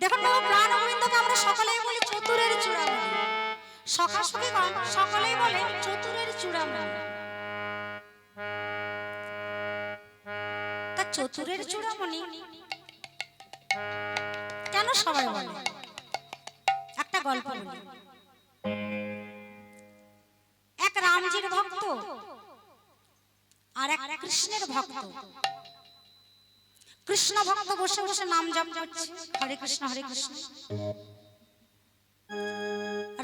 দেখুন বাবা প্রাণ গোবিন্দকে আমরা সকলেই বলি চতুরের চূড়ামণি। সখা সখীগণ সকলেই বলে চতুরের চূড়ামণি। তা চতুরের চূড়ামণি কেন সবাই বলে? একটা গল্প বলি। এক রামজির ভক্ত আর এক কৃষ্ণের ভক্ত। কৃষ্ণ ভক্ত বসে বসে নাম জপ করছে। হরে কৃষ্ণ হরে কৃষ্ণ।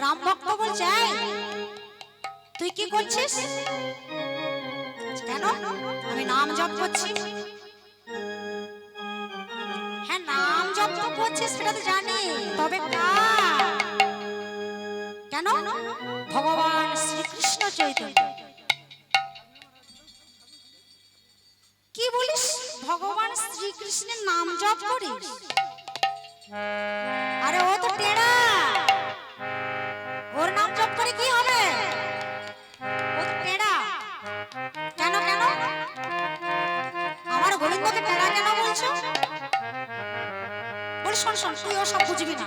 রাম ভক্ত বলছে তুই কি করছিস? কেন? আমি নাম জপ করছি। হ্যাঁ নাম জপ তো করছিস, সেটা তো জানি, তবে কেন? ভগবান শ্রীকৃষ্ণ চৈতন্য। কি বলিস? ভগবান শ্রীকৃষ্ণের নাম জপ করিস আরে ও তো টেরা। ওর নাম জপ করে কি হবে? ও তো টেরা। কেন কেন? আমার গোবিন্দকে টেরা কেন বলছো? বল শোন শোন, তুই ও সব বুঝবি না।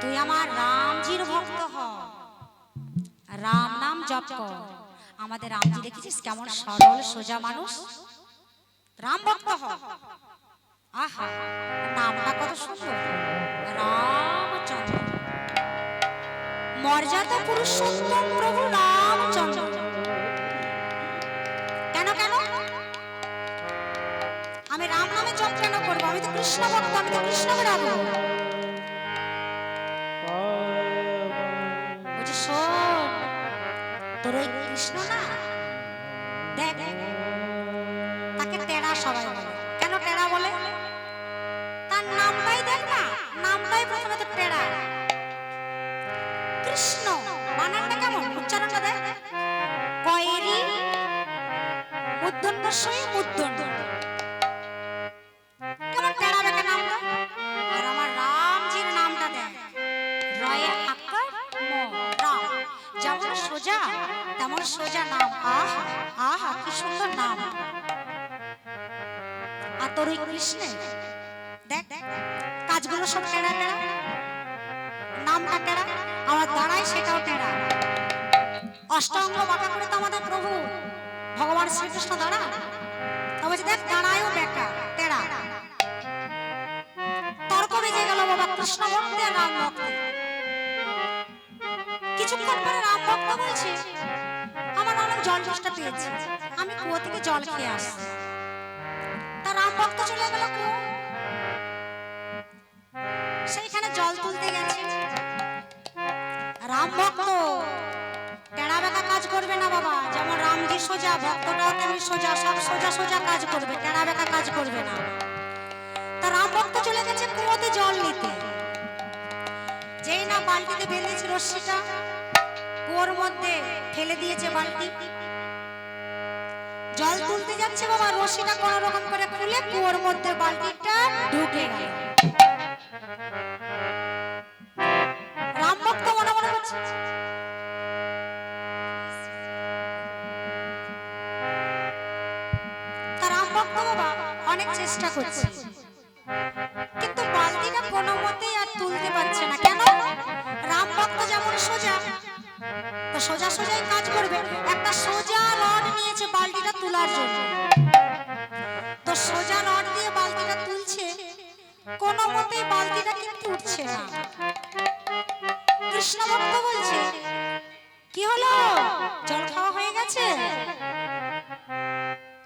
তুই আমার রামজির ভক্ত হ। রাম নাম জপ কর। আমাদের রামজি দেখেছিস কেমন সরল, সোজা মানুষ? রাম ভক্ত হ আহা নামটা কত সুন্দর। রামচন্দ্র। মর্যাদা পুরুষোত্তম প্রভু রামচন্দ্র। কেন কেন? আমি রাম নামে জপ কেন করব? আমি তো কৃষ্ণ ভক্ত আমি তো কৃষ্ণকে শোন তোর ওই কৃষ্ণ না? সবাই বলে কেন টেরা বলে? তার নামটাই দেখ না। নামটাই প্রথমে তো টেরা কৃষ্ণ বানানটা কেমন? উচ্চারণটা দেখ। কয়েরি মুদ্দণ্ড সই মুদ্দণ্ড আর সোজা, তেমন সোজা নাম। আহা তোর ওই কৃষ্ণে দেখ, কাজগুলো সব টেরা টেরা। নামটা টেরা, আমার দাঁড়াই সেটাও টেরা। অষ্টাঙ্গ বাঁকা করে তো আমাদের প্রভু, ভগবান শ্রীকৃষ্ণ দাঁড়া তবে দেখ, দাঁড়ায়ও বেকা টেরা। তর্ক বেজে গেল বাবা, কৃষ্ণ ভক্তি আর রাম ভক্তি। কিছুক্ষণ পরে রাম ভক্ত বলছে, আমার অনেক জল চেষ্টা পেয়েছি, আমি কুয়ো থেকে জল খেয়ে আসছি। তা রাম ভক্ত চলে গেল সেইখানে জল তুলতে গেছে রাম ভক্ত টেড়া বেকা কাজ করবে না বাবা। যেমন রামজি সোজা, ভক্তটাও তেমনি সোজা, সব সোজা সোজা কাজ করবে, টেড়া বেকা কাজ করবে না। তা রাম ভক্ত চলে গেছে কুয়োতে জল নিতে। যেই না বালতিতে বেঁধেছে রশ্মিটা কুয়োর মধ্যে ফেলে দিয়েছে বালতি। জল তুলতে যাচ্ছে বাবা, রশিটা কোনো রকম করে খুলে কুয়োর মধ্যে বালতিটা ঢুকে গেল। রাম ভক্ত মনে মনে করছে তা রাম ভক্ত বাবা, অনেক চেষ্টা করছে। তো সোজা সোজাই কাজ করবে, একটা সোজা রড নিয়েছে বালতিটা তোলার জন্য। তো সোজা রড দিয়ে বালতিটা তুলছে, কোনো মতেই বালতিটা কিন্তু উঠছে না। কৃষ্ণ ভক্ত বলছে, কি হলো? জল খাওয়া হয়ে গেছে?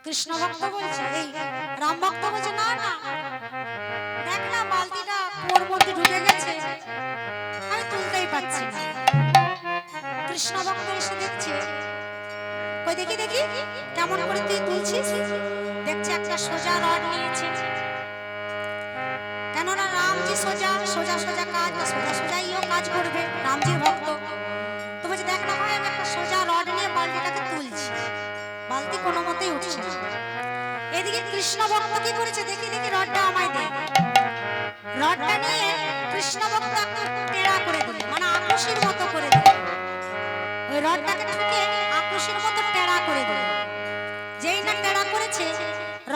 কৃষ্ণ ভক্ত বলছে, এই রাম ভক্ত বলছে দেখি দেখি। কেমন করে তুই তুলছিস? দেখছে একটা সোজা রড নিয়েছে। কেননা রামজি সোজা সোজা সোজা কাজ সোজা সোজা ইও কাজ করবে, রামজির ভক্ত। তো বলছে, দেখ না ভাই আমি একটা সোজা রড নিয়ে বালতিটাকে তুলছি। বালতি কোনো মতেই উঠছে না। এদিকে কৃষ্ণ ভক্ত কি করেছে? দেখি দেখি রডটা আমায়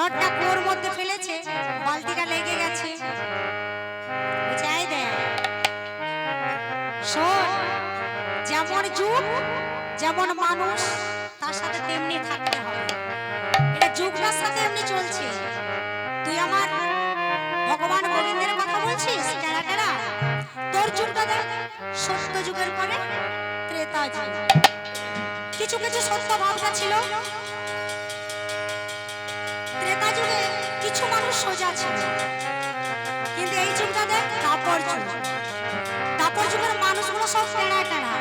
ঘরটা কুয়োর মধ্যে ফেলেছে, বালতিটা লেগে গেছে। যেমন যুগ, যেমন মানুষ, তার সাথে তেমনি থাকতে হবে। এটা যুগটার সাথে এমনি চলছে। তুই আমার ভগবান গোবিন্দের কথা বলছিস? কেনা কেনা তোর যুগটা দেখ, সত্য যুগের পরে ত্রেতা যুগ। কিছু কিছু সত্য ভাবনা ছিল। কিছু মানুষ সোজা ছিল। কিন্তু এই যুগটা দেখ কাপড় যুগ কাপড় মানুষগুলো সব টেনা টেরা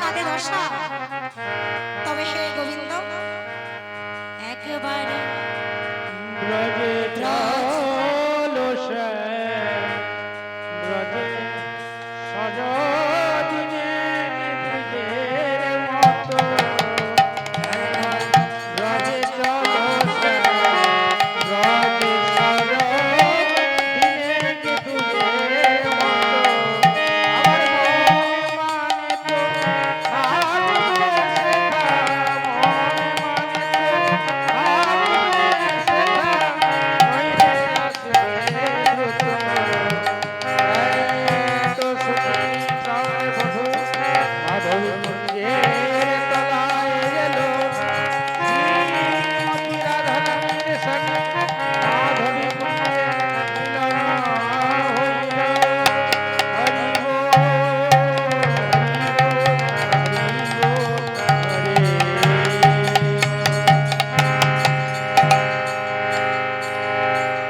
কাঁধে দশা।